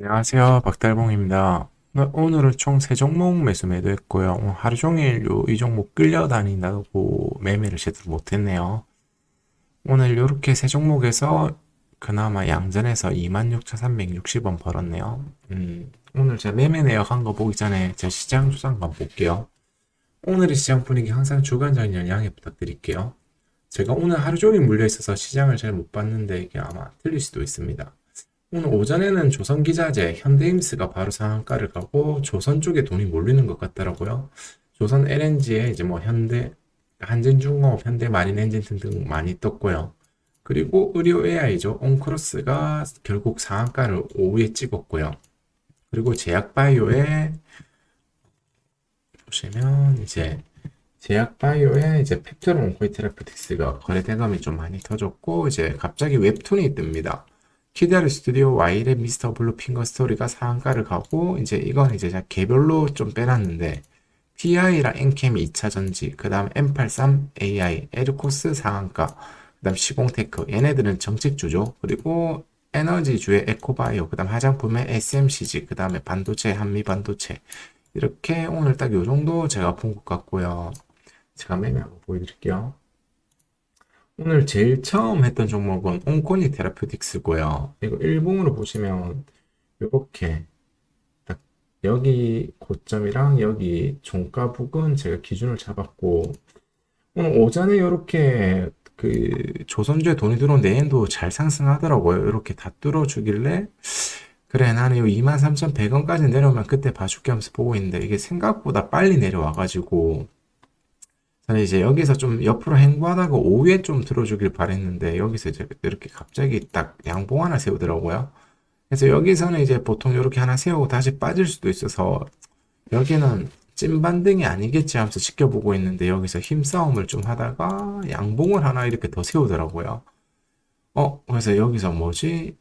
안녕하세요. 박달봉입니다. 오늘- 오늘은 총 3종목 매수 매도했고요. 하루 종일 요, 이 종목 끌려다닌다고 매매를 제대로 못했네요. 오늘 요렇게 세 종목에서 그나마 양전에서 26,360원 벌었네요. 음, 오늘 제가 매매 내역한 거 보기 전에 제 시장 조사 한번 볼게요. 오늘의 시장 분위기 항상 주관적인 양해 부탁드릴게요. 제가 오늘 하루 종일 물려 있어서 시장을 잘 못 봤는데 이게 아마 틀릴 수도 있습니다. 오늘 오전에는 조선기자재, 현대임스가 바로 상한가를 가고 조선 쪽에 돈이 몰리는 것 같더라고요. 조선 LNG에 이제 뭐 현대, 한진중공업, 현대마린엔진 등등 많이 떴고요. 그리고 의료 AI죠. 온크로스가 결국 상한가를 오후에 찍었고요. 그리고 제약바이오에 보시면 이제 제약바이오에 이제 펩트론 온코이 테라피틱스가 거래 대감이 좀 많이 터졌고 이제 갑자기 웹툰이 뜹니다. 키다르 스튜디오 와일의 미스터 블루 핑거 스토리가 상한가를 가고 이제 이건 이제 제가 개별로 좀 빼놨는데 PI랑 엔캠 2차 전지 그 다음 M83 AI 에르코스 상한가 그 다음 시공테크 얘네들은 정책주죠 그리고 에너지주의 에코바이오 그 다음 화장품의 SMCG 그 다음에 반도체 한미반도체. 이렇게 오늘 딱 요 정도 제가 본 것 같고요. 제가 매매 한번 보여드릴게요 오늘 제일 처음 했던 종목은 온코니 테라퓨틱스고요. 이거 일봉으로 보시면 이렇게 딱 여기 고점이랑 여기 종가 부근 제가 기준을 잡았고 오늘 오전에 이렇게 그 조선주에 돈이 들어온 내엔도 잘 상승하더라고요. 이렇게 다 뚫어주길래 그래 나는 이 23,100원까지 내려오면 그때 봐줄게 하면서 보고 있는데 이게 생각보다 빨리 내려와가지고 저는 이제 여기서 좀 옆으로 행보하다가 오후에 좀 들어주길 바랬는데 여기서 이제 이렇게 갑자기 딱 양봉 하나 세우더라고요. 그래서 여기서는 이제 보통 이렇게 하나 세우고 다시 빠질 수도 있어서 여기는 찐반등이 아니겠지 하면서 지켜보고 있는데 여기서 힘싸움을 좀 하다가 양봉을 하나 이렇게 더 세우더라고요. 어, 그래서 여기서 뭐지?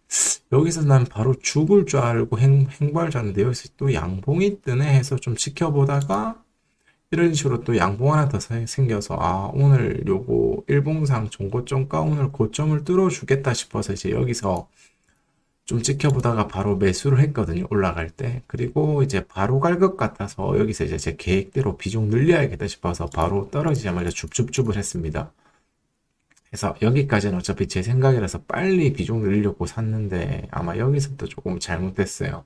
여기서 난 바로 죽을 줄 알고 행, 행보할 줄 알았는데 여기서 또 양봉이 뜨네 해서 좀 지켜보다가 이런 식으로 또 양봉 하나 더 생- 생겨서 아 오늘 요거 일봉상 종고점가 오늘 고점을 뚫어주겠다 싶어서 이제 여기서 좀 지켜보다가 바로 매수를 했거든요 올라갈 때. 그리고 이제 바로 갈 것 같아서 여기서 이제 제 계획대로 비중 늘려야겠다 싶어서 바로 떨어지자마자 줍줍줍을 했습니다. 그래서 여기까지는 어차피 제 생각이라서 빨리 비중 늘리려고 샀는데 아마 여기서부터 조금 잘못됐어요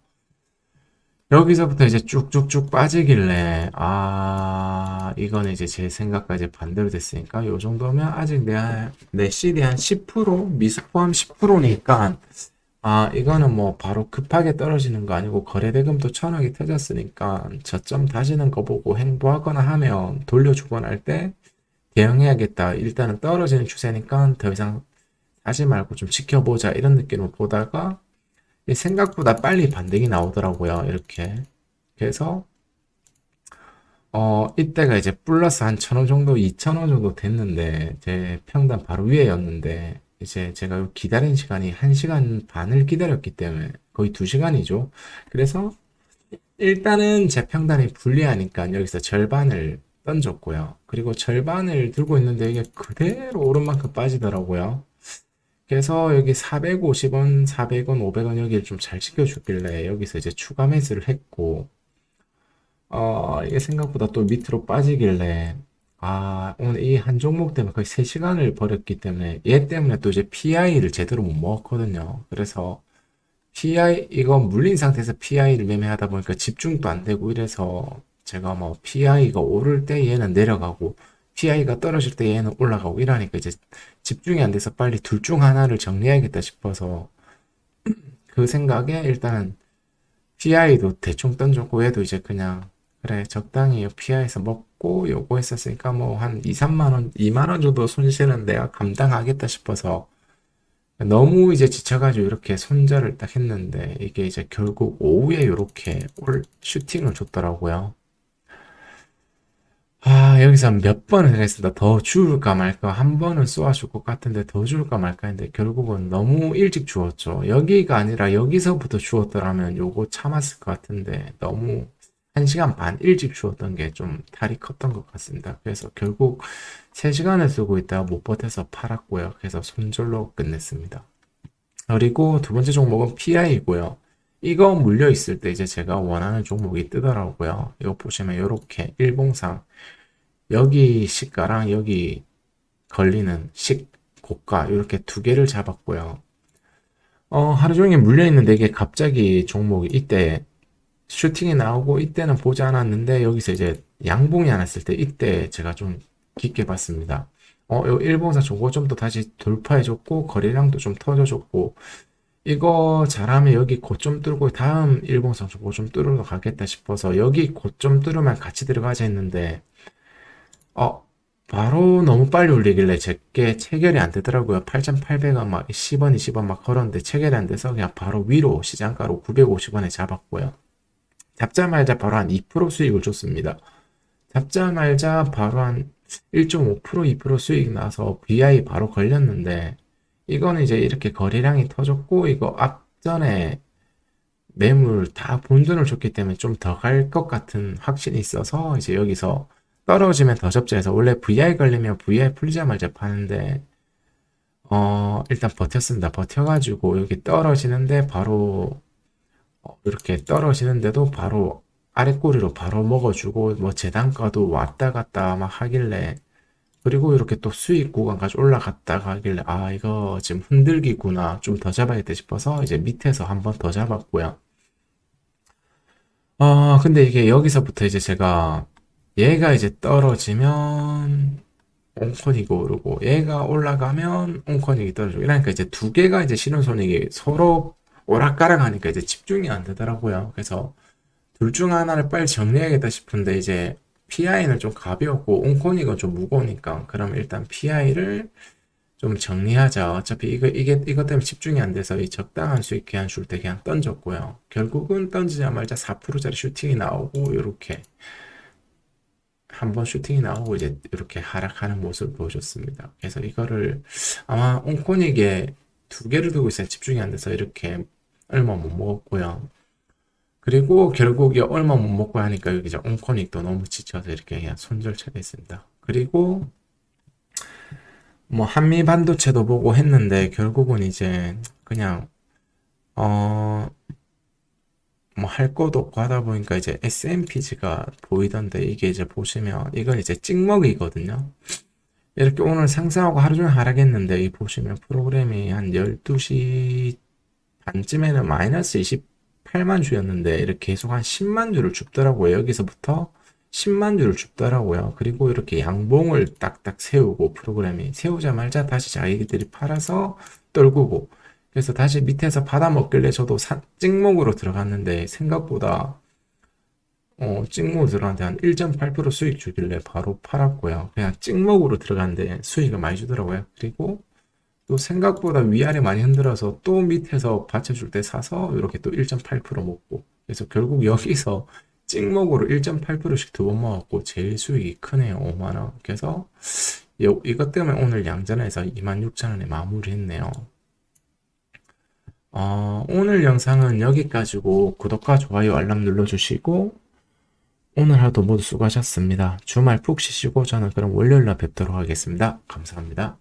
여기서부터 이제 쭉쭉쭉 빠지길래, 아, 이거는 이제 제 생각까지 반대로 됐으니까, 요 정도면 아직 내, 내 CD 한 10%? 미수 포함 10%니까, 아, 이거는 뭐 바로 급하게 떨어지는 거 아니고, 거래대금도 천억이 터졌으니까, 저점 다지는 거 보고 행보하거나 하면 돌려주거나 할 때 대응해야겠다. 일단은 떨어지는 추세니까 더 이상 사지 말고 좀 지켜보자. 이런 느낌으로 보다가, 이 생각보다 빨리 반등이 나오더라고요. 이렇게. 그래서 어 이때가 이제 플러스 한 천 원 정도, 이천 원 정도 됐는데 제 평단 바로 위에였는데 이제 제가 요 기다린 시간이 한시간 반을 기다렸기 때문에 거의 두시간이죠 그래서 일단은 제 평단이 불리하니까 여기서 절반을 던졌고요. 그리고 절반을 들고 있는데 이게 그대로 오른 만큼 빠지더라고요. 그래서 여기 450원, 400원, 500원 여기를 좀 잘 지켜주길래 여기서 이제 추가 매수를 했고, 어, 이게 생각보다 또 밑으로 빠지길래, 아, 오늘 이 한 종목 때문에 거의 3시간을 버렸기 때문에 얘 때문에 또 이제 PI를 제대로 못 먹었거든요. 그래서 PI, 이거 물린 상태에서 PI를 매매하다 보니까 집중도 안 되고 이래서 제가 뭐 PI가 오를 때 얘는 내려가고 PI가 떨어질 때 얘는 올라가고 이러니까 이제 집중이 안 돼서 빨리 둘 중 하나를 정리해야겠다 싶어서 그 생각에 일단 PI도 대충 던졌고 얘도 이제 그냥 그래 적당히 PI에서 먹고 요거 했었으니까 뭐 한 2, 3만 원, 2만 원 정도 손실은 내가 감당하겠다 싶어서 너무 이제 지쳐가지고 이렇게 손절을 딱 했는데 이게 이제 결국 오후에 이렇게 올 슈팅을 줬더라고요. 아, 여기서 몇 번을 했습니다. 더 주울까 말까. 한 번은 쏘아줄 것 같은데 더 주울까 말까 했는데 결국은 너무 일찍 주웠죠. 여기가 아니라 여기서부터 주웠더라면 요거 참았을 것 같은데 너무 1시간 반 일찍 주웠던 게 좀 탈이 컸던 것 같습니다. 그래서 결국 3시간을 쓰고 있다가 못 버텨서 팔았고요. 그래서 손절로 끝냈습니다. 그리고 두 번째 종목은 PI이고요. 이거 물려 있을 때 이제 제가 원하는 종목이 뜨더라고요. 이거 보시면 이렇게 일봉상 여기 시가랑 여기 걸리는 식 고가 이렇게 두 개를 잡았고요. 어, 하루 종일 물려 있는데 이게 갑자기 종목이 이때 슈팅이 나오고 이때는 보지 않았는데 여기서 이제 양봉이 안 왔을 때 이때 제가 좀 깊게 봤습니다. 어, 요 일봉상 저거 좀 더 다시 돌파해줬고 거래량도 좀 터져줬고 이거 잘하면 여기 고점 뚫고 다음 일봉상 저거 좀 뚫으러 가겠다 싶어서 여기 고점 뚫으면 같이 들어가자 했는데 어 바로 너무 빨리 올리길래 제게 체결이 안 되더라고요. 8,800원 막 10원, 20원 막 걸었는데 체결이 안 돼서 그냥 바로 위로 시장가로 950원에 잡았고요. 잡자마자 바로 한 2% 수익을 줬습니다. 잡자마자 바로 한 1.5%, 2% 수익 나서 VI 바로 걸렸는데 이거는 이제 이렇게 거래량이 터졌고 이거 앞전에 매물 다 본전을 줬기 때문에 좀 더 갈 것 같은 확신이 있어서 이제 여기서 떨어지면 더 접자 해서 원래 VI 걸리면 VI 풀리자마자 파는데 어 일단 버텼습니다. 버텨가지고 여기 떨어지는데 바로 어, 이렇게 떨어지는데도 바로 아래 꼬리로 바로 먹어주고 뭐 재단가도 왔다 갔다 막 하길래 그리고 이렇게 또 수익 구간까지 올라갔다가 하길래 아 이거 지금 흔들기구나 좀 더 잡아야겠다 싶어서 이제 밑에서 한 번 더 잡았고요. 아 근데 이게 여기서부터 이제 제가 얘가 이제 떨어지면 옹코닉이 오르고 얘가 올라가면 옹코닉이 떨어지고 이러니까 이제 두 개가 이제 신호손익이 서로 오락가락 하니까 이제 집중이 안 되더라고요. 그래서 둘 중 하나를 빨리 정리해야겠다 싶은데 이제 PI는 좀 가벼웠고 옹코닉은 좀 무거우니까 그럼 일단 PI를 좀 정리하자. 어차피 이거 이게 이것 때문에 집중이 안 돼서 이 적당한 수익 그냥 줄때 그냥 던졌고요. 결국은 던지자마자 4%짜리 슈팅이 나오고 이렇게 한번 슈팅이 나오고 이제 이렇게 하락하는 모습을 보여줬습니다. 그래서 이거를 아마 옹코닉에 두 개를 두고 있어야 집중이 안 돼서 이렇게 얼마 못 먹었고요. 그리고 결국 이 얼마 못 먹고 하니까 여기 이제 옹코닉도 너무 지쳐서 이렇게 그냥 손절차게 있습니다. 그리고 뭐 한미 반도체도 보고 했는데 결국은 이제 그냥 어 뭐 할 것도 없고 하다 보니까 이제 SMPG가 보이던데 이게 이제 보시면 이건 이제 찍먹이거든요. 이렇게 오늘 상승하고 하루 종일 하락했는데 이 보시면 프로그램이 한 12시 반쯤에는 마이너스 28만 주였는데 이렇게 계속 한 10만 주를 줍더라고요. 여기서부터 10만 주를 줍더라고요. 그리고 이렇게 양봉을 딱딱 세우고 프로그램이 세우자마자 다시 자기들이 팔아서 떨구고 그래서 다시 밑에서 받아 먹길래 저도 사, 찍목으로 들어갔는데 생각보다 어, 들어갔는데 한1.8% 수익 주길래 바로 팔았고요. 그냥 찍목으로 들어갔는데 수익을 많이 주더라고요. 그리고 또 생각보다 위아래 많이 흔들어서 또 밑에서 받쳐줄 때 사서 이렇게 또 1.8% 먹고. 그래서 결국 여기서 찍먹으로 1.8%씩 두 번 먹었고 제일 수익이 크네요 5만원. 그래서 요, 이것 때문에 오늘 양전에서 26,000원에 마무리했네요. 어, 오늘 영상은 여기까지고 구독과 좋아요 알람 눌러주시고 오늘 하루도 모두 수고하셨습니다. 주말 푹 쉬시고 저는 그럼 월요일날 뵙도록 하겠습니다. 감사합니다